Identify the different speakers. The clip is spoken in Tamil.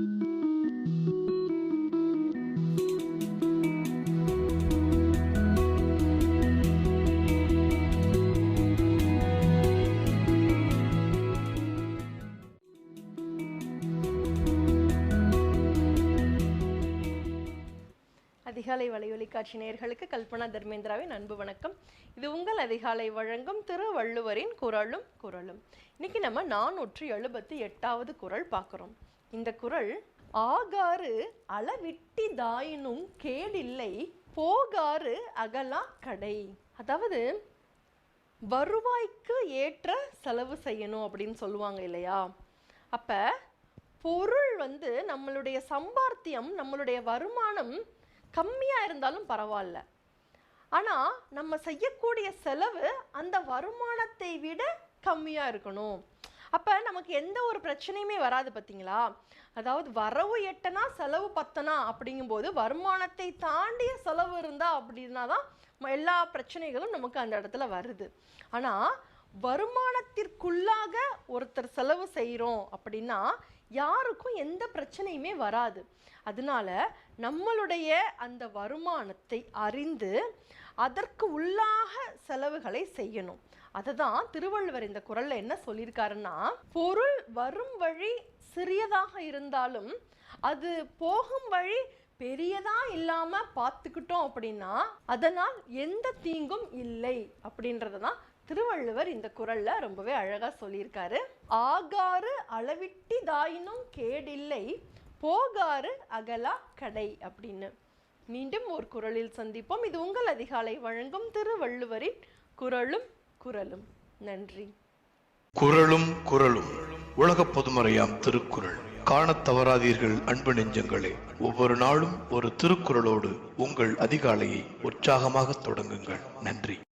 Speaker 1: you அதிகாலை வலையொலி காட்சி நேர்களுக்கு கல்பனா தர்மேந்திராவின் அன்பு வணக்கம். இது உங்கள் அதிகாலை வழங்கும் திருவள்ளுவரின் குரலும் குரலும். இன்னைக்கு நம்ம நானூற்று எழுபத்தி எட்டாவது குரல் பார்க்குறோம். இந்த குரல் ஆகாறு அளவிட்டி தாயினும் கேடில்லை போகாறு அகலா கடை. அதாவது வருவாய்க்கு ஏற்ற செலவு செய்யணும் அப்படின்னு சொல்லுவாங்க இல்லையா? அப்ப பொருள் வந்து நம்மளுடைய சம்பாத்தியம் நம்மளுடைய வருமானம் கம்மியாக இருந்தாலும் பரவாயில்ல. ஆனால் நம்ம செய்யக்கூடிய செலவு அந்த வருமானத்தை விட கம்மியாக இருக்கணும். அப்போ நமக்கு எந்த ஒரு பிரச்சனையுமே வராது பார்த்தீங்களா அதாவது வரவு எட்டனா செலவு பத்தனா அப்படிங்கும்போது வருமானத்தை தாண்டிய செலவு இருந்தால் அப்படின்னா தான் எல்லா பிரச்சனைகளும் நமக்கு அந்த இடத்துல வருது. ஆனால் வருமானத்திற்குள்ளாக ஒருத்தர் செலவு செய்கிறோம் அப்படின்னா யாருக்கும் எந்த பிரச்சனையுமே வராது. அதனால நம்மளுடைய அந்த வருமானத்தை அறிந்து அதற்கு உள்ளாக செலவுகளை செய்யணும். அதை தான் திருவள்ளுவர் இந்த குரலில் என்ன சொல்லியிருக்காருன்னா பொருள் வரும் வழி சிறியதாக இருந்தாலும் அது போகும் வழி பெரியதா இல்லாமல் பார்த்துக்கிட்டோம் அப்படின்னா அதனால் எந்த தீங்கும் இல்லை அப்படின்றத தான் திருவள்ளுவர் இந்த குரலில் ரொம்பவே அழகாக சொல்லியிருக்காரு. ஆகாறு அளவிட்டி தாயினும் கேடில்லை போகாறு அகலா கடை அப்படின்னு. மீண்டும் ஒரு குறளில் சந்திப்போம். இது உங்கள் அதிகாலை வழங்கும் திருவள்ளுவரின் குறளும் குரலும். நன்றி.
Speaker 2: குறளும் குறளும் உலக பொதுமறையாம் திருக்குறள். காணத் தவறாதீர்கள் அன்பு நெஞ்சங்களே. ஒவ்வொரு நாளும் ஒரு திருக்குறளோடு உங்கள் அதிகாலையை உற்சாகமாக தொடங்குங்கள். நன்றி.